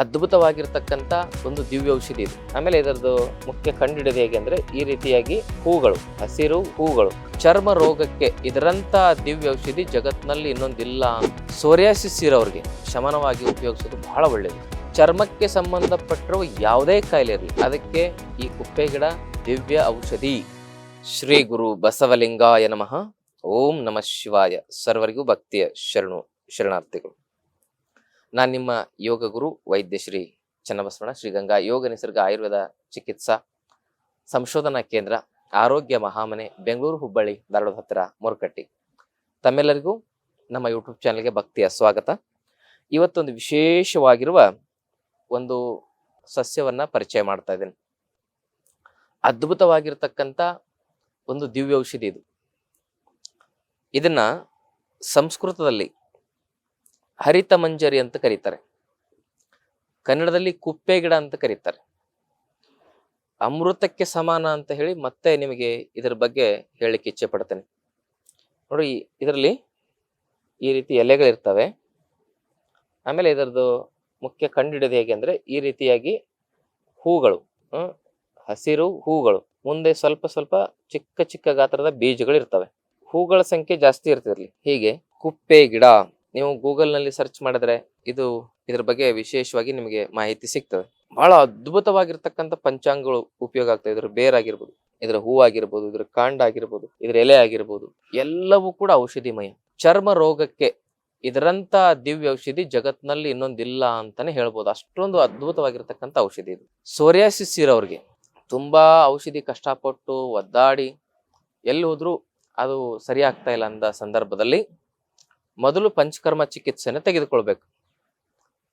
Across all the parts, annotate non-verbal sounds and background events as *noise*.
ಅದ್ಭುತವಾಗಿರ್ತಕ್ಕಂಥ ಒಂದು ದಿವ್ಯ ಔಷಧಿ ಇದು. ಆಮೇಲೆ ಇದರದ್ದು ಮುಖ್ಯ ಕಂಡುಹಿಡಿಯೋದು ಹೇಗೆ ಅಂದರೆ ಈ ರೀತಿಯಾಗಿ ಹೂಗಳು, ಹಸಿರು ಹೂಗಳು, ಚರ್ಮ ರೋಗಕ್ಕೆ ಇದರಂತ ದಿವ್ಯ ಔಷಧಿ ಜಗತ್ತಿನಲ್ಲಿ ಇನ್ನೊಂದಿಲ್ಲ ಸೋರಿಯಾಸಿಸ್ ಇರೋರಿಗೆ ಶಮನವಾಗಿ ಉಪಯೋಗಿಸೋದು ಬಹಳ ಒಳ್ಳೆಯದು ಚರ್ಮಕ್ಕೆ ಸಂಬಂಧಪಟ್ಟಿರುವ ಯಾವುದೇ ಕಾಯಿಲೆ ಇರಲಿ, ಅದಕ್ಕೆ ಈ ಕುಪ್ಪೆ ಗಿಡ ದಿವ್ಯ ಔಷಧಿ. ಶ್ರೀ ಗುರು ಬಸವಲಿಂಗಾಯ ನಮಃ. ಓಂ ನಮಃ ಶಿವಾಯ. ಸರ್ವರಿಗೂ ಭಕ್ತಿಯ ಶರಣು, ಶರಣಾರ್ಥಿಗಳು. ನಾನು ನಿಮ್ಮ ಯೋಗ ಗುರು ವೈದ್ಯ ಶ್ರೀ ಚನ್ನಬಸವಣ್ಣ ಶ್ರೀಗಂಗಾ ಯೋಗ ನಿಸರ್ಗ ಆಯುರ್ವೇದ ಚಿಕಿತ್ಸಾ ಸಂಶೋಧನಾ ಕೇಂದ್ರ, ಆರೋಗ್ಯ ಮಹಾಮನೆ, ಬೆಂಗಳೂರು ಹುಬ್ಬಳ್ಳಿ ಧಾರವಾಡ ಹತ್ತಿರ ಮೊರಕಟ್ಟಿ. ತಮ್ಮೆಲ್ಲರಿಗೂ ನಮ್ಮ ಯೂಟ್ಯೂಬ್ ಚಾನಲ್ಗೆ ಭಕ್ತಿಯ ಸ್ವಾಗತ. ಇವತ್ತೊಂದು ವಿಶೇಷವಾಗಿರುವ ಒಂದು ಸಸ್ಯವನ್ನು ಪರಿಚಯ ಮಾಡ್ತಾ ಇದ್ದೇನೆ. ಅದ್ಭುತವಾಗಿರ್ತಕ್ಕಂಥ ಒಂದು ದಿವ್ಯ ಔಷಧಿ ಇದು. ಇದನ್ನ ಸಂಸ್ಕೃತದಲ್ಲಿ ಹರಿತ ಮಂಜರಿ ಅಂತ ಕರೀತಾರೆ. ಕನ್ನಡದಲ್ಲಿ ಕುಪ್ಪೆ ಗಿಡ ಅಂತ ಕರೀತಾರೆ. ಅಮೃತಕ್ಕೆ ಸಮಾನ ಅಂತ ಹೇಳಿ ಮತ್ತೆ ನಿಮಗೆ ಇದರ ಬಗ್ಗೆ ಹೇಳಲಿಕ್ಕೆ ಇಚ್ಛೆ ಪಡ್ತೇನೆ. ನೋಡಿ, ಇದರಲ್ಲಿ ಈ ರೀತಿ ಎಲೆಗಳಿರ್ತವೆ ಆಮೇಲೆ ಇದರದ್ದು ಮುಖ್ಯ ಕಂಡುಹಿಡಿಯೋದು ಹೇಗೆ ಅಂದರೆ ಈ ರೀತಿಯಾಗಿ ಹೂಗಳು ಹಸಿರು ಹೂಗಳು. ಮುಂದೆ ಸ್ವಲ್ಪ ಸ್ವಲ್ಪ ಚಿಕ್ಕ ಚಿಕ್ಕ ಗಾತ್ರದ ಬೀಜಗಳು ಇರ್ತವೆ. ಹೂಗಳ ಸಂಖ್ಯೆ ಜಾಸ್ತಿ ಇರ್ತಿರ್ಲಿ ಹೀಗೆ ಕುಪ್ಪೆ ಗಿಡ ನೀವು ಗೂಗಲ್ನಲ್ಲಿ ಸರ್ಚ್ ಮಾಡಿದ್ರೆ ಇದು ಇದ್ರ ಬಗ್ಗೆ ವಿಶೇಷವಾಗಿ ನಿಮಗೆ ಮಾಹಿತಿ ಸಿಗ್ತದೆ. ಬಹಳ ಅದ್ಭುತವಾಗಿರ್ತಕ್ಕಂಥ ಪಂಚಾಂಗಗಳು ಉಪಯೋಗ ಆಗ್ತವೆ ಇದ್ರ ಬೇರಾಗಿರ್ಬೋದು ಇದ್ರ ಹೂ ಆಗಿರ್ಬೋದು, ಇದ್ರ ಕಾಂಡ ಆಗಿರ್ಬೋದು, ಇದ್ರ ಎಲೆ ಆಗಿರ್ಬೋದು, ಎಲ್ಲವೂ ಕೂಡ ಔಷಧಿಮಯ. ಚರ್ಮ ರೋಗಕ್ಕೆ ಇದರಂತ ದಿವ್ಯ ಔಷಧಿ ಜಗತ್ನಲ್ಲಿ ಇನ್ನೊಂದಿಲ್ಲ ಅಂತಾನೆ ಹೇಳ್ಬೋದು. ಅಷ್ಟೊಂದು ಅದ್ಭುತವಾಗಿರ್ತಕ್ಕಂಥ ಔಷಧಿ ಇದು. ಸೋರಿಯಾಸಿಸ್ ಇರೋರಿಗೆ ತುಂಬಾ ಔಷಧಿ ಕಷ್ಟಪಟ್ಟು ಒದ್ದಾಡಿ ಎಲ್ಲಿ ಹೋದ್ರೂ ಅದು ಸರಿ ಆಗ್ತಾ ಇಲ್ಲ ಅಂದ ಸಂದರ್ಭದಲ್ಲಿ ಮೊದಲು ಪಂಚಕರ್ಮ ಚಿಕಿತ್ಸೆನ ತೆಗೆದುಕೊಳ್ಬೇಕು.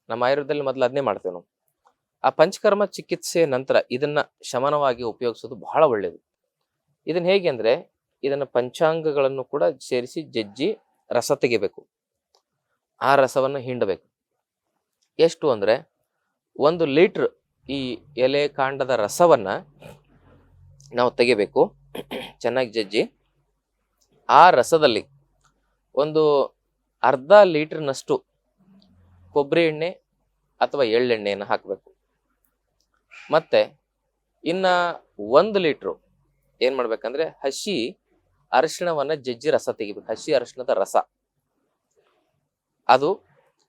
ನಮ್ಮ ಆಯುರ್ವೇದದಲ್ಲಿ ಮೊದಲು ಅದನ್ನೇ ಮಾಡ್ತೇವೆ ನಾವು. ಆ ಪಂಚಕರ್ಮ ಚಿಕಿತ್ಸೆ ನಂತರ ಇದನ್ನ ಶಮನವಾಗಿ ಉಪಯೋಗಿಸೋದು ಬಹಳ ಒಳ್ಳೆಯದು ಇದನ್ನ ಹೇಗೆ ಅಂದ್ರೆ, ಇದನ್ನ ಪಂಚಾಂಗಗಳನ್ನು ಕೂಡ ಸೇರಿಸಿ ಜಜ್ಜಿ ರಸ ತೆಗಿಬೇಕು. ಆ ರಸವನ್ನು ಹಿಂಡಬೇಕು. ಎಷ್ಟು ಅಂದ್ರೆ, ಒಂದು ಲೀಟ್ರ್ ಈ ಎಲೆ ಕಾಂಡದ ರಸವನ್ನ ನಾವು ತೆಗಿಬೇಕು. ಚೆನ್ನಾಗಿ ಜಜ್ಜಿ. ಆ ರಸದಲ್ಲಿ ಒಂದು ಅರ್ಧ ಲೀಟರ್ನಷ್ಟು ಕೊಬ್ಬರಿ ಎಣ್ಣೆ ಅಥವಾ ಎಳ್ಳೆಣ್ಣೆಯನ್ನು ಹಾಕಬೇಕು. ಮತ್ತೆ ಇನ್ನು ಒಂದು ಲೀಟ್ರು ಏನು ಮಾಡ್ಬೇಕಂದ್ರೆ ಹಸಿ ಅರಿಶಿಣವನ್ನು ಜಜ್ಜಿ ರಸ ತೆಗಿಬೇಕು. ಹಸಿ ಅರಿಶಿಣದ ರಸ. ಅದು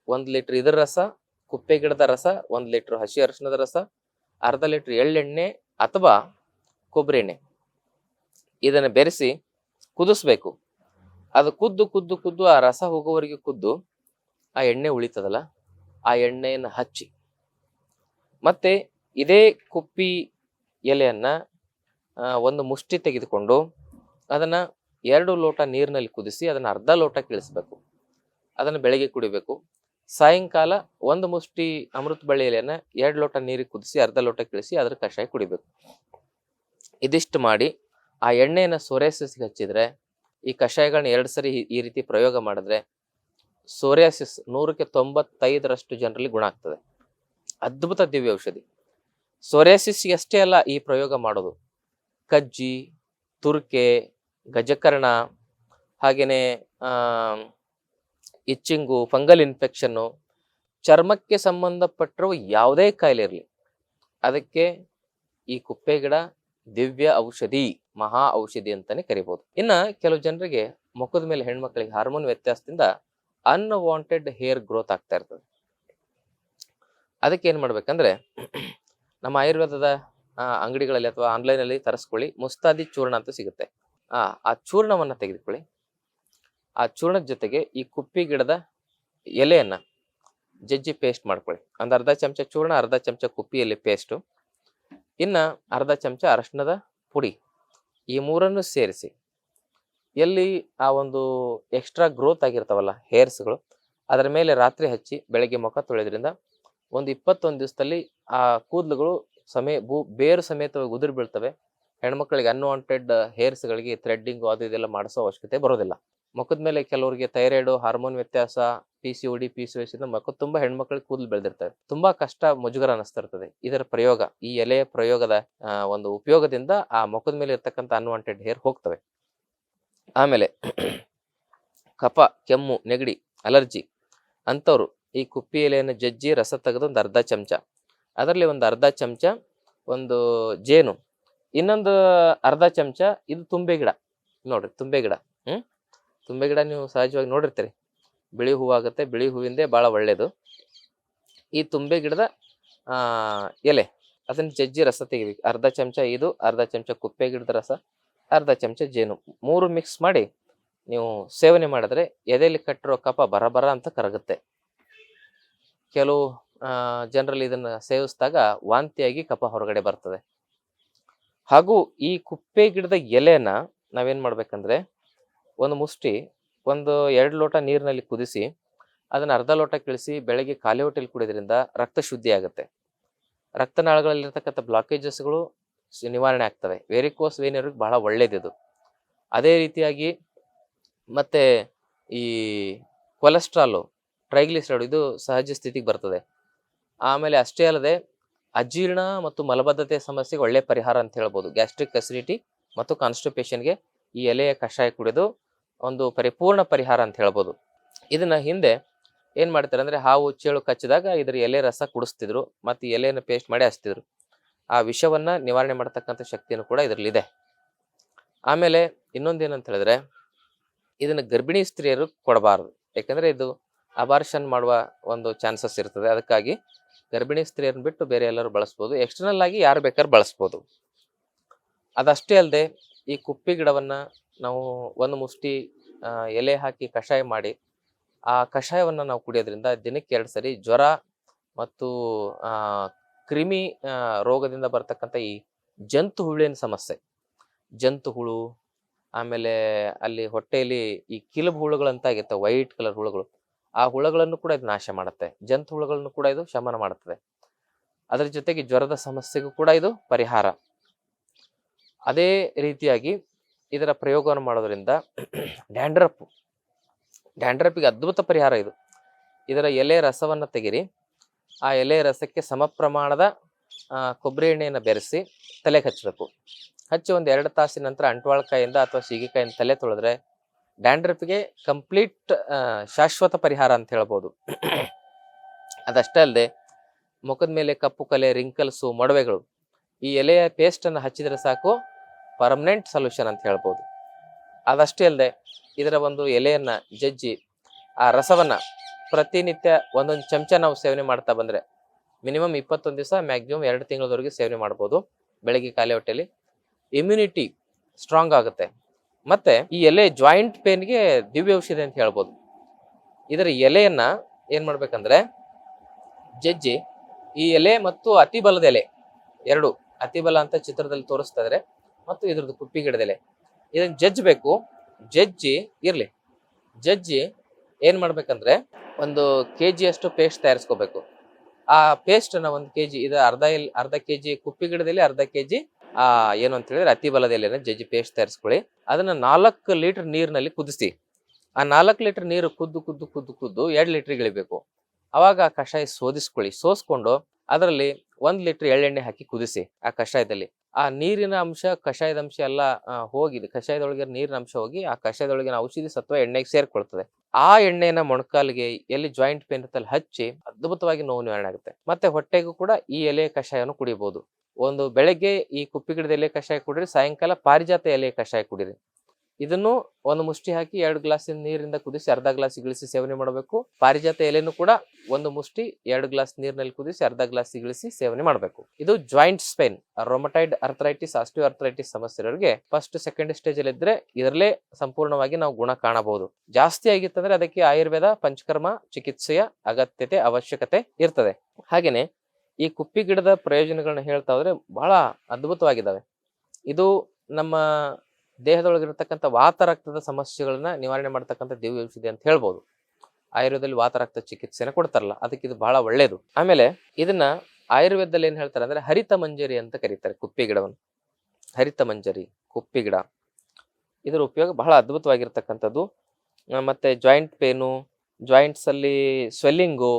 ಒಂದು ಲೀಟ್ರ್ ಇದರ ರಸ, ಕುಪ್ಪೆ ಗಿಡದ ರಸ, ಒಂದು ಲೀಟ್ರ್ ಹಸಿ ಅರಿಶಿಣದ ರಸ, ಅರ್ಧ ಲೀಟ್ರ್ ಎಳ್ಳೆಣ್ಣೆ ಅಥವಾ ಕೊಬ್ಬರಿ ಎಣ್ಣೆ. ಇದನ್ನು ಬೆರೆಸಿ ಕುದಿಸ್ಬೇಕು. ಅದು ಕುದ್ದು ಕುದ್ದು ಕುದ್ದು, ಆ ರಸ ಹೋಗೋವರೆಗೆ ಕುದ್ದು, ಆ ಎಣ್ಣೆ ಉಳಿತದಲ್ಲ, ಆ ಎಣ್ಣೆಯನ್ನು ಹಚ್ಚಿ. ಮತ್ತೆ ಇದೇ ಕುಪ್ಪಿ ಎಲೆಯನ್ನ ಒಂದು ಮುಷ್ಟಿ ತೆಗೆದುಕೊಂಡು ಅದನ್ನ ಎರಡು ಲೋಟ ನೀರಿನಲ್ಲಿ ಕುದಿಸಿ ಅದನ್ನ ಅರ್ಧ ಲೋಟ ಕಿಳಿಸ್ಬೇಕು. ಅದನ್ನ ಬೆಳಗ್ಗೆ ಕುಡಿಬೇಕು. ಸಾಯಂಕಾಲ ಒಂದು ಮುಷ್ಟಿ ಅಮೃತ ಬಳ್ಳಿ ಎಲೆಯನ್ನು ಎರಡು ಲೋಟ ನೀರಿಗೆ ಕುದಿಸಿ ಅರ್ಧ ಲೋಟ ಕೀಳಿಸಿ ಅದ್ರ ಕಷಾಯ ಕುಡಿಬೇಕು. ಇದಿಷ್ಟು ಮಾಡಿ ಆ ಎಣ್ಣೆಯನ್ನು ಸೋರಿಯಾಸಿಸ್ಗೆ ಹಚ್ಚಿದ್ರೆ ಈ ಕಷಾಯಗಳನ್ನ ಎರಡು ಸರಿ ಈ- ರೀತಿ ಪ್ರಯೋಗ ಮಾಡಿದ್ರೆ ಸೋರಿಯಾಸಿಸ್ ನೂರಕ್ಕೆ ತೊಂಬತ್ತೈದರಷ್ಟು ಜನರಲ್ಲಿ ಗುಣ ಆಗ್ತದೆ. ಅದ್ಭುತ ದಿವ್ಯ ಔಷಧಿ ಸೋರಿಯಾಸಿಸ್ ಅಷ್ಟೇ ಅಲ್ಲ ಈ ಪ್ರಯೋಗ ಮಾಡೋದು. ಕಜ್ಜಿ, ತುರ್ಕೆ, ಗಜಕರ್ಣ ಹಾಗೆಯೇ ಇಚ್ಚಿಂಗು, ಫಂಗಲ್ ಇನ್ಫೆಕ್ಷನ್ನು, ಚರ್ಮಕ್ಕೆ ಸಂಬಂಧಪಟ್ಟಿರುವ ಯಾವುದೇ ಕಾಯಿಲೆ ಇರಲಿ. ಅದಕ್ಕೆ ಈ ಕುಪ್ಪೆ ಗಿಡ ದಿವ್ಯ ಔಷಧಿ. ಮಹಾ ಔಷಧಿ ಅಂತಾನೆ ಕರಿಬಹುದು ಇನ್ನ ಕೆಲವು ಜನರಿಗೆ ಮುಖದ ಮೇಲೆ ಹೆಣ್ಮಕ್ಳಿಗೆ ಹಾರ್ಮೋನ್ ವ್ಯತ್ಯಾಸದಿಂದ ಅನ್ವಾಂಟೆಡ್ ಹೇರ್ ಗ್ರೋತ್ ಆಗ್ತಾ ಇರ್ತದೆ. ಅದಕ್ಕೆ ಏನ್ ಮಾಡ್ಬೇಕಂದ್ರೆ, ನಮ್ಮ ಆಯುರ್ವೇದದ ಅಂಗಡಿಗಳಲ್ಲಿ ಅಥವಾ ಆನ್ಲೈನ್ ಅಲ್ಲಿ ತರಿಸ್ಕೊಳ್ಳಿ, ಮುಸ್ತಾದಿ ಚೂರ್ಣ ಅಂತ ಸಿಗುತ್ತೆ. ಆ ಆ ಚೂರ್ಣವನ್ನ ತೆಗೆದುಕೊಳ್ಳಿ. ಆ ಚೂರ್ಣದ ಜೊತೆಗೆ ಈ ಕುಪ್ಪಿ ಗಿಡದ ಎಲೆಯನ್ನ ಜಜ್ಜಿ ಪೇಸ್ಟ್ ಮಾಡ್ಕೊಳ್ಳಿ. ಒಂದು ಅರ್ಧ ಚಮಚ ಚೂರ್ಣ, ಅರ್ಧ ಚಮಚ ಕುಪ್ಪಿ ಎಲೆ ಪೇಸ್ಟು ಇನ್ನ ಅರ್ಧ ಚಮಚ ಅರಶಿನದ ಪುಡಿ. ಈ ಮೂರನ್ನು ಸೇರಿಸಿ. ಎಲ್ಲಿ ಆ ಒಂದು ಎಕ್ಸ್ಟ್ರಾ ಗ್ರೋತ್ ಆಗಿರ್ತಾವಲ್ಲ ಹೇರ್ಸ್ಗಳು ಅದರ ಮೇಲೆ ರಾತ್ರಿ ಹಚ್ಚಿ ಬೆಳಗ್ಗೆ ಮುಖ ತೊಳೆಯೋದ್ರಿಂದ ಒಂದು ಇಪ್ಪತ್ತೊಂದು ದಿವಸದಲ್ಲಿ ಆ ಕೂದಲುಗಳು ಸಮೇ, ಭೂ, ಬೇರು ಸಮೇತವಾಗಿ ಉದುರು ಬೀಳ್ತವೆ. ಹೆಣ್ಮಕ್ಳಿಗೆ ಅನ್ವಾಂಟೆಡ್ ಹೇರ್ಸ್ಗಳಿಗೆ ಥ್ರೆಡ್ಡಿಂಗು ಅದು ಇದೆಲ್ಲ ಮಾಡಿಸೋ ಅವಶ್ಯಕತೆ ಬರೋದಿಲ್ಲ. ಮುಖದ ಮೇಲೆ ಕೆಲವರಿಗೆ ಥೈರಾಯ್ಡು ಹಾರ್ಮೋನ್ ವ್ಯತ್ಯಾಸ P C O D P C ಇಂದ ಮಕ್ಕಳು ತುಂಬಾ ಹೆಣ್ಮಕ್ಳಿಗೆ ಕೂದಲು ಬೆಳೆದಿರ್ತವೆ ತುಂಬಾ ಕಷ್ಟ ಮುಜುಗರ ಅನಿಸ್ತಿರ್ತದೆ ಇದರ ಪ್ರಯೋಗ, ಈ ಎಲೆಯ ಪ್ರಯೋಗದ ಒಂದು ಉಪಯೋಗದಿಂದ ಆ ಮುಖದ ಮೇಲೆ ಇರ್ತಕ್ಕಂಥ ಅನ್ವಾಂಟೆಡ್ ಹೇರ್ ಹೋಗ್ತವೆ. ಆಮೇಲೆ *clears throat* ಕಫ, ಕೆಮ್ಮು, ನೆಗಡಿ ಅಲರ್ಜಿ ಅಂಥವ್ರು ಈ ಕುಪ್ಪಿ ಎಲೆಯನ್ನು ಜಜ್ಜಿ ರಸ ತೆಗೆದು ಒಂದು ಅರ್ಧ ಚಮಚ. ಅದರಲ್ಲಿ ಒಂದು ಅರ್ಧ ಚಮಚ, ಒಂದು ಜೇನು, ಇನ್ನೊಂದು ಅರ್ಧ ಚಮಚ ಇದು ತುಂಬೆ ಗಿಡ. ನೋಡ್ರಿ, ತುಂಬೆ ಗಿಡ. ಹ್ಮ್? ತುಂಬೆ ಗಿಡ ನೀವು ಸಹಜವಾಗಿ ನೋಡಿರ್ತೀರಿ. ಬಿಳಿ ಹೂವಾಗುತ್ತೆ ಬಿಳಿ ಹೂವಿಂದೇ ಭಾಳ ಒಳ್ಳೆಯದು ಈ ತುಂಬೆ ಗಿಡದ ಎಲೆ, ಅದನ್ನು ಜಜ್ಜಿ ರಸ ತೆಗಿಬೇಕು. ಅರ್ಧ ಚಮಚ ಇದು ಅರ್ಧ ಚಮಚ ಕುಪ್ಪೆ ಗಿಡದ ರಸ, ಅರ್ಧ ಚಮಚ ಜೇನು. ಮೂರು ಮಿಕ್ಸ್ ಮಾಡಿ ನೀವು ಸೇವನೆ ಮಾಡಿದ್ರೆ ಎದೆಯಲ್ಲಿ ಕಟ್ಟಿರೋ ಕಫ ಬರಬರ ಅಂತ ಕರಗುತ್ತೆ. ಕೆಲವು ಜನರಲ್ಲಿ ಇದನ್ನು ಸೇವಿಸಿದಾಗ ವಾಂತಿಯಾಗಿ ಕಪ ಹೊರಗಡೆ ಬರ್ತದೆ. ಹಾಗೂ ಈ ಕುಪ್ಪೆ ಗಿಡದ ಎಲೆನ ನಾವೇನು ಮಾಡ್ಬೇಕಂದ್ರೆ, ಒಂದು ಮುಷ್ಟಿ ಒಂದು ಎರಡು ಲೋಟ ನೀರಿನಲ್ಲಿ ಕುದಿಸಿ, ಅದನ್ನು ಅರ್ಧ ಲೋಟ ಕಿಳಿಸಿ ಬೆಳಗ್ಗೆ ಖಾಲಿ ಹೊಟ್ಟೆಲಿ ಕುಡಿಯೋದ್ರಿಂದ ರಕ್ತ ಶುದ್ಧಿ ಆಗುತ್ತೆ. ರಕ್ತನಾಳಗಳಲ್ಲಿರ್ತಕ್ಕಂಥ ಬ್ಲಾಕೇಜಸ್ಗಳು ನಿವಾರಣೆ ಆಗ್ತವೆ. ವೆರಿಕೋಸ್ ವೇನಿಯವ್ರಿಗೆ ಬಹಳ ಒಳ್ಳೇದಿದು ಅದೇ ರೀತಿಯಾಗಿ ಮತ್ತೆ ಈ ಕೊಲೆಸ್ಟ್ರಾಲು ಟ್ರೈಗ್ಲಿಸರೈಡ್ ಇದು ಸಹಜ ಸ್ಥಿತಿಗೆ ಬರ್ತದೆ. ಆಮೇಲೆ ಅಷ್ಟೇ ಅಲ್ಲದೆ ಅಜೀರ್ಣ ಮತ್ತು ಮಲಬದ್ಧತೆ ಸಮಸ್ಯೆಗೆ ಒಳ್ಳೆಯ ಪರಿಹಾರ ಅಂತ ಹೇಳ್ಬೋದು. ಗ್ಯಾಸ್ಟ್ರಿಕ್ ಅಸಿಡಿಟಿ ಮತ್ತು ಕಾನ್ಸ್ಟಿಪೇಷನ್ಗೆ ಈ ಎಲೆಯ ಕಷಾಯ ಕುಡಿದು ಒಂದು ಪರಿಪೂರ್ಣ ಪರಿಹಾರ ಅಂತ ಹೇಳ್ಬೋದು. ಇದನ್ನ ಹಿಂದೆ ಏನ್ ಮಾಡ್ತಾರೆ ಅಂದ್ರೆ ಹಾವು ಚೇಳು ಕಚ್ಚಿದಾಗ ಇದ್ರ ಎಲೆ ರಸ ಕುಡಿಸ್ತಿದ್ರು, ಮತ್ತೆ ಎಲೆಯನ್ನು ಪೇಸ್ಟ್ ಮಾಡಿ ಹಚ್ತಿದ್ರು. ಆ ವಿಷವನ್ನ ನಿವಾರಣೆ ಮಾಡ್ತಕ್ಕಂಥ ಶಕ್ತಿಯನ್ನು ಕೂಡ ಇದರಲ್ಲಿದೆ ಆಮೇಲೆ ಇನ್ನೊಂದೇನಂತ ಹೇಳಿದ್ರೆ, ಇದನ್ನ ಗರ್ಭಿಣಿ ಸ್ತ್ರೀಯರು ಕೊಡಬಾರದು. ಯಾಕಂದ್ರೆ ಇದು ಅಬಾರ್ಷನ್ ಮಾಡುವ ಒಂದು ಚಾನ್ಸಸ್ ಇರ್ತದೆ. ಅದಕ್ಕಾಗಿ ಗರ್ಭಿಣಿ ಸ್ತ್ರೀಯರನ್ನ ಬಿಟ್ಟು ಬೇರೆ ಎಲ್ಲರೂ ಬಳಸ್ಬೋದು. ಎಕ್ಸ್ಟರ್ನಲ್ ಆಗಿ ಯಾರು ಬೇಕಾದ್ರೂ ಬಳಸ್ಬೋದು. ಅದಷ್ಟೇ ಅಲ್ಲದೆ ಈ ಕುಪ್ಪಿ ಗಿಡವನ್ನ ನಾವು ಒಂದು ಮುಷ್ಟಿ ಎಲೆ ಹಾಕಿ ಕಷಾಯ ಮಾಡಿ, ಆ ಕಷಾಯವನ್ನ ನಾವು ಕುಡಿಯೋದ್ರಿಂದ ದಿನಕ್ಕೆ ಎರಡು ಸರಿ ಜ್ವರ ಮತ್ತು ಕ್ರಿಮಿ ರೋಗದಿಂದ ಬರ್ತಕ್ಕಂಥ ಈ ಜಂತು ಹುಳಿನ ಸಮಸ್ಯೆ. ಜಂತು ಹುಳು, ಆಮೇಲೆ ಅಲ್ಲಿ ಹೊಟ್ಟೆಯಲ್ಲಿ ಈ ಕಿಲಬ್ ಹುಳುಗಳಂತಾಗಿರ್ತವೆ ವೈಟ್ ಕಲರ್ ಹುಳುಗಳು, ಆ ಹುಳುಗಳನ್ನು ಕೂಡ ಇದು ನಾಶ ಮಾಡುತ್ತೆ. ಜಂತು ಹುಳುಗಳನ್ನು ಕೂಡ ಇದು ಶಮನ ಮಾಡುತ್ತದೆ. ಅದರ ಜೊತೆಗೆ ಜ್ವರದ ಸಮಸ್ಯೆಗೂ ಕೂಡ ಇದು ಪರಿಹಾರ. ಅದೇ ರೀತಿಯಾಗಿ ಇದರ ಪ್ರಯೋಗವನ್ನು ಮಾಡೋದ್ರಿಂದ ಡ್ಯಾಂಡ್ರಪ್ ಡ್ಯಾಂಡ್ರಪ್ಪಿಗೆ ಅದ್ಭುತ ಪರಿಹಾರ ಇದು. ಇದರ ಎಲೆ ರಸವನ್ನು ತೆಗಿರಿ. ಆ ಎಲೆ ರಸಕ್ಕೆ ಸಮ ಪ್ರಮಾಣದ ಕೊಬ್ಬರಿ ಎಣ್ಣೆಯನ್ನು ಬೆರೆಸಿ ತಲೆಗೆ ಹಚ್ಚಬೇಕು. ಹಚ್ಚಿ ಒಂದು ಎರಡು ತಾಸಿನ ನಂತರ ಅಂಟ್ವಾಳಕಾಯಿಂದ ಅಥವಾ ಸೀಗೆಕಾಯಿಂದ ತಲೆ ತೊಳೆದ್ರೆ ಡ್ಯಾಂಡ್ರಪ್ಗೆ ಕಂಪ್ಲೀಟ್ ಶಾಶ್ವತ ಪರಿಹಾರ ಅಂತ ಹೇಳ್ಬೋದು. ಅದಷ್ಟೇ ಅಲ್ಲದೆ ಮುಖದ ಮೇಲೆ ಕಪ್ಪು ಕಲೆ, ರಿಂಕಲ್ಸು, ಮೊಡವೆಗಳು ಈ ಎಲೆಯ ಪೇಸ್ಟನ್ನು ಹಚ್ಚಿದರೆ ಸಾಕು. ಪರ್ಮನೆಂಟ್ ಸೊಲ್ಯೂಷನ್ ಅಂತ ಹೇಳ್ಬೋದು. ಅದಷ್ಟೇ ಅಲ್ಲದೆ ಇದರ ಒಂದು ಎಲೆಯನ್ನು ಜಜ್ಜಿ ಆ ರಸವನ್ನು ಪ್ರತಿನಿತ್ಯ ಒಂದೊಂದು ಚಮಚ ನಾವು ಸೇವನೆ ಮಾಡ್ತಾ ಬಂದರೆ ಮಿನಿಮಮ್ ಇಪ್ಪತ್ತೊಂದು ದಿವಸ, ಮ್ಯಾಕ್ಸಿಮಮ್ ಎರಡು ತಿಂಗಳವರೆಗೆ ಸೇವನೆ ಮಾಡ್ಬೋದು ಬೆಳಗ್ಗೆ ಖಾಲಿ ಹೊಟ್ಟೆಯಲ್ಲಿ ಇಮ್ಯುನಿಟಿ ಸ್ಟ್ರಾಂಗ್ ಆಗುತ್ತೆ. ಮತ್ತು ಈ ಎಲೆ ಜಾಯಿಂಟ್ ಪೇನ್ಗೆ ದಿವ್ಯ ಔಷಧಿ ಅಂತ ಹೇಳ್ಬೋದು. ಇದರ ಎಲೆಯನ್ನು ಏನು ಮಾಡಬೇಕಂದ್ರೆ ಜಜ್ಜಿ ಈ ಎಲೆ ಮತ್ತು ಅತಿ ಬಲದ ಎಲೆ, ಎರಡು ಅತಿ ಬಲ ಅಂತ ಚಿತ್ರದಲ್ಲಿ ತೋರಿಸ್ತಾ ಇದ್ರೆ. ಮತ್ತು ಇದ್ರದ್ದು ಕುಪ್ಪಿ ಗಿಡದೆಲೆ ಇದನ್ನ ಜಜ್ಜಬೇಕು ಜಜ್ಜಿ ಇರ್ಲಿ. ಜಜ್ಜಿ ಏನ್ ಮಾಡ್ಬೇಕಂದ್ರೆ ಒಂದು ಕೆ ಅಷ್ಟು ಪೇಸ್ಟ್ ತಯಾರಿಸ್ಕೋಬೇಕು. ಆ ಪೇಸ್ಟ್ ಅನ್ನ ಒಂದು ಕೆ ಜಿ ಇದು ಅರ್ಧ ಎಲ್ ಅರ್ಧ ಕೆ ಜಿ ಕುಪ್ಪಿ ಗಿಡದಲ್ಲಿ, ಅರ್ಧ ಕೆ ಜಿ ಏನು ಅಂತ ಹೇಳಿದ್ರೆ ಅತಿ ಬಲದಲ್ಲಿ ಜಜ್ಜಿ ಪೇಸ್ಟ್ ತಯಾರಿಸ್ಕೊಳ್ಳಿ. ಅದನ್ನ ನಾಲ್ಕು ಲೀಟರ್ ನೀರಿನಲ್ಲಿ ಕುದಿಸಿ. ಆ ನಾಲ್ಕು ಲೀಟರ್ ನೀರು ಕುದ್ದು ಕುದ್ದು ಕುದ್ದು ಕುದ್ದು ಎರಡು ಲೀಟರ್ ಇಳಿಬೇಕು. ಅವಾಗ ಆ ಕಷಾಯ ಸೋದಿಸ್ಕೊಳ್ಳಿ. ಸೋಸ್ಕೊಂಡು ಅದರಲ್ಲಿ ಒಂದು ಲೀಟರ್ ಎಳ್ಳೆಣ್ಣೆ ಹಾಕಿ ಕುದಿಸಿ ಆ ಕಷಾಯದಲ್ಲಿ. ಆ ನೀರಿನ ಅಂಶ, ಕಷಾಯದ ಅಂಶ ಎಲ್ಲ ಹೋಗಿದೆ. ಹೋಗಿ ಕಷಾಯದೊಳಗೆ ನೀರಿನ ಅಂಶ ಹೋಗಿ ಆ ಕಷಾಯದೊಳಗಿನ ಔಷಧಿ ಸತ್ವ ಎಣ್ಣೆಗೆ ಸೇರ್ಕೊಳ್ತದೆ. ಆ ಎಣ್ಣೆನ ಮೊಣಕಾಲಿಗೆ ಎಲ್ಲಿ ಜಾಯಿಂಟ್ ಪೇನ್ ಇರ್ತಲ್ಲಿ ಹಚ್ಚಿ ಅದ್ಭುತವಾಗಿ ನೋವು ನಿವಾರಣೆ ಆಗುತ್ತೆ. ಮತ್ತೆ ಹೊಟ್ಟೆಗೂ ಕೂಡ ಈ ಎಲೆ ಕಷಾಯವನ್ನು ಕುಡಿಬಹುದು ಒಂದು ಬೆಳಗ್ಗೆ ಈ ಕುಪ್ಪಿ ಗಿಡದ ಎಲೆ ಕಷಾಯ ಕುಡಿರಿ, ಸಾಯಂಕಾಲ ಪಾರಿಜಾತ ಎಲೆ ಕಷಾಯ ಕುಡಿರಿ. ಇದನ್ನು ಒಂದು ಮುಷ್ಟಿ ಹಾಕಿ ಎರಡು ಗ್ಲಾಸ್ ನೀರಿಂದ ಕುದಿಸಿ ಅರ್ಧ ಗ್ಲಾಸ್ ಇಳಿಸಿ ಸೇವನೆ ಮಾಡಬೇಕು. ಪಾರಿಜಾತ ಎಲೆನೂ ಕೂಡ ಒಂದು ಮುಷ್ಟಿ, ಎರಡು ಗ್ಲಾಸ್ ನೀರಿನಲ್ಲಿ ಕುದಿಸಿ ಅರ್ಧ ಗ್ಲಾಸ್ ಇಳಿಸಿ ಸೇವನೆ ಮಾಡಬೇಕು. ಇದು joint spine rheumatoid arthritis osteo arthritis ಸಮಸ್ಯೆ ಫಸ್ಟ್ ಸೆಕೆಂಡ್ ಸ್ಟೇಜ್ ಅಲ್ಲಿ ಇದ್ರೆ ಇದರಲ್ಲೇ ಸಂಪೂರ್ಣವಾಗಿ ನಾವು ಗುಣ ಕಾಣಬಹುದು. ಜಾಸ್ತಿ ಆಗಿತ್ತಂದ್ರೆ ಅದಕ್ಕೆ ಆಯುರ್ವೇದ, ಪಂಚಕರ್ಮ, ಚಿಕಿತ್ಸೆಯ ಅಗತ್ಯತೆ, ಅವಶ್ಯಕತೆ ಇರ್ತದೆ. ಹಾಗೇನೆ ಈ ಕುಪ್ಪಿ ಗಿಡದ ಪ್ರಯೋಜನಗಳನ್ನ ಹೇಳ್ತಾ ಹೋದ್ರೆ ಬಹಳ ಅದ್ಭುತವಾಗಿದ್ದಾವೆ. ಇದು ನಮ್ಮ ದೇಹದೊಳಗಿರತಕ್ಕಂಥ ವಾತ ರಕ್ತದ ಸಮಸ್ಯೆಗಳನ್ನ ನಿವಾರಣೆ ಮಾಡ್ತಕ್ಕಂಥ ದಿವ್ಯ ಔಷಧಿ ಅಂತ ಹೇಳ್ಬೋದು. ಆಯುರ್ವೇದದಲ್ಲಿ ವಾತ ರಕ್ತ ಚಿಕಿತ್ಸೆನ ಕೊಡ್ತಾರಲ್ಲ, ಅದಕ್ಕೆ ಇದು ಬಹಳ ಒಳ್ಳೇದು. ಆಮೇಲೆ ಇದನ್ನ ಆಯುರ್ವೇದದಲ್ಲಿ ಏನ್ ಹೇಳ್ತಾರೆ ಅಂದ್ರೆ ಹರಿತ ಮಂಜರಿ ಅಂತ ಕರೀತಾರೆ ಕುಪ್ಪಿ ಗಿಡವನ್ನು. ಹರಿತ ಮಂಜರಿ, ಕುಪ್ಪಿ ಗಿಡ. ಇದರ ಉಪಯೋಗ ಬಹಳ ಅದ್ಭುತವಾಗಿರ್ತಕ್ಕಂಥದ್ದು. ಮತ್ತೆ ಜಾಯಿಂಟ್ ಪೇನು ಜಾಯಿಂಟ್ಸ್ ಅಲ್ಲಿ ಸ್ವೆಲ್ಲಿಂಗು,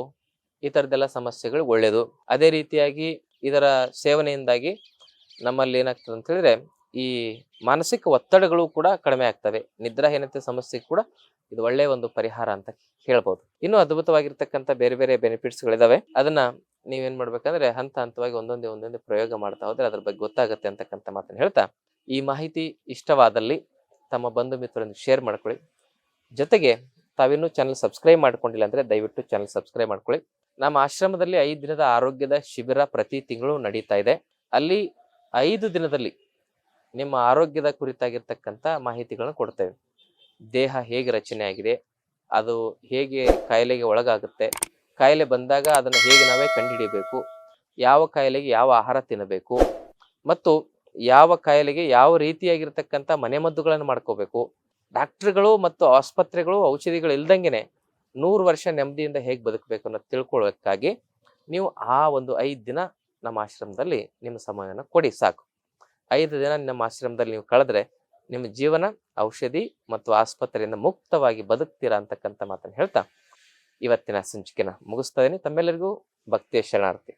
ಈ ಥರದ್ದೆಲ್ಲ ಸಮಸ್ಯೆಗಳು ಒಳ್ಳೆಯದು ಅದೇ ರೀತಿಯಾಗಿ ಇದರ ಸೇವನೆಯಿಂದಾಗಿ ನಮ್ಮಲ್ಲಿ ಏನಾಗ್ತದೆ ಅಂತ ಹೇಳಿದ್ರೆ ಈ ಮಾನಸಿಕ ಒತ್ತಡಗಳು ಕೂಡ ಕಡಿಮೆ ಆಗ್ತವೆ. ನಿದ್ರಾಹೀನತೆ ಸಮಸ್ಯೆ ಕೂಡ ಇದು ಒಳ್ಳೆಯ ಒಂದು ಪರಿಹಾರ ಅಂತ ಹೇಳ್ಬೋದು. ಇನ್ನು ಅದ್ಭುತವಾಗಿರ್ತಕ್ಕಂಥ ಬೇರೆ ಬೇರೆ ಬೆನಿಫಿಟ್ಸ್ ಗಳಿದಾವೆ. ಅದನ್ನ ನೀವೇನ್ ಮಾಡ್ಬೇಕಂದ್ರೆ ಹಂತ ಹಂತವಾಗಿ ಒಂದೊಂದೇ ಒಂದೊಂದೇ ಪ್ರಯೋಗ ಮಾಡ್ತಾ ಹೋದ್ರೆ ಅದ್ರ ಬಗ್ಗೆ ಗೊತ್ತಾಗುತ್ತೆ ಅಂತಕ್ಕಂಥ ಮಾತನ್ನ ಹೇಳ್ತಾ, ಈ ಮಾಹಿತಿ ಇಷ್ಟವಾದಲ್ಲಿ ತಮ್ಮ ಬಂಧು ಮಿತ್ರರನ್ನು ಶೇರ್ ಮಾಡ್ಕೊಳ್ಳಿ. ಜೊತೆಗೆ ತಾವಿನ್ನೂ ಚಾನಲ್ ಸಬ್ಸ್ಕ್ರೈಬ್ ಮಾಡ್ಕೊಂಡಿಲ್ಲ ಅಂದ್ರೆ ದಯವಿಟ್ಟು ಚಾನಲ್ ಸಬ್ಸ್ಕ್ರೈಬ್ ಮಾಡ್ಕೊಳ್ಳಿ. ನಮ್ಮ ಆಶ್ರಮದಲ್ಲಿ ಐದು ದಿನದ ಆರೋಗ್ಯದ ಶಿಬಿರ ಪ್ರತಿ ತಿಂಗಳು ನಡೀತಾ ಇದೆ. ಅಲ್ಲಿ ಐದು ದಿನದಲ್ಲಿ ನಿಮ್ಮ ಆರೋಗ್ಯದ ಕುರಿತಾಗಿರ್ತಕ್ಕಂಥ ಮಾಹಿತಿಗಳನ್ನು ಕೊಡ್ತೇವೆ. ದೇಹ ಹೇಗೆ ರಚನೆ ಆಗಿದೆ ಅದು ಹೇಗೆ ಕಾಯಿಲೆಗೆ ಒಳಗಾಗುತ್ತೆ, ಕಾಯಿಲೆ ಬಂದಾಗ ಅದನ್ನು ಹೇಗೆ ನಾವೇ ಕಂಡುಹಿಡಿಯಬೇಕು ಯಾವ ಕಾಯಿಲೆಗೆ ಯಾವ ಆಹಾರ ತಿನ್ನಬೇಕು, ಮತ್ತು ಯಾವ ಕಾಯಿಲೆಗೆ ಯಾವ ರೀತಿಯಾಗಿರ್ತಕ್ಕಂಥ ಮನೆಮದ್ದುಗಳನ್ನು ಮಾಡ್ಕೋಬೇಕು, ಡಾಕ್ಟ್ರುಗಳು ಮತ್ತು ಆಸ್ಪತ್ರೆಗಳು ಔಷಧಿಗಳು ಇಲ್ದಂಗೆನೆ ನೂರು ವರ್ಷ ನೆಮ್ಮದಿಯಿಂದ ಹೇಗೆ ಬದುಕಬೇಕು ಅನ್ನೋದು ತಿಳ್ಕೊಳ್ಳೋಕ್ಕಾಗಿ ನೀವು ಆ ಒಂದು ಐದು ದಿನ ನಮ್ಮ ಆಶ್ರಮದಲ್ಲಿ ನಿಮ್ಮ ಸಮಯವನ್ನು ಕೊಡಿ ಸಾಕು. ಐದು ದಿನ ನಿಮ್ಮ ಆಶ್ರಮದಲ್ಲಿ ನೀವು ಕಳೆದ್ರೆ ನಿಮ್ಮ ಜೀವನ ಔಷಧಿ ಮತ್ತು ಆಸ್ಪತ್ರೆಯಿಂದ ಮುಕ್ತವಾಗಿ ಬದುಕ್ತೀರಾ ಅಂತಕ್ಕಂಥ ಮಾತನ್ನು ಹೇಳ್ತಾ ಇವತ್ತಿನ ಸಂಚಿಕೆನ ಮುಗಿಸ್ತಾ ಇದ್ದೀನಿ. ತಮ್ಮೆಲ್ಲರಿಗೂ ಭಕ್ತಿಯ ಶರಣಾರ್ಥಿ.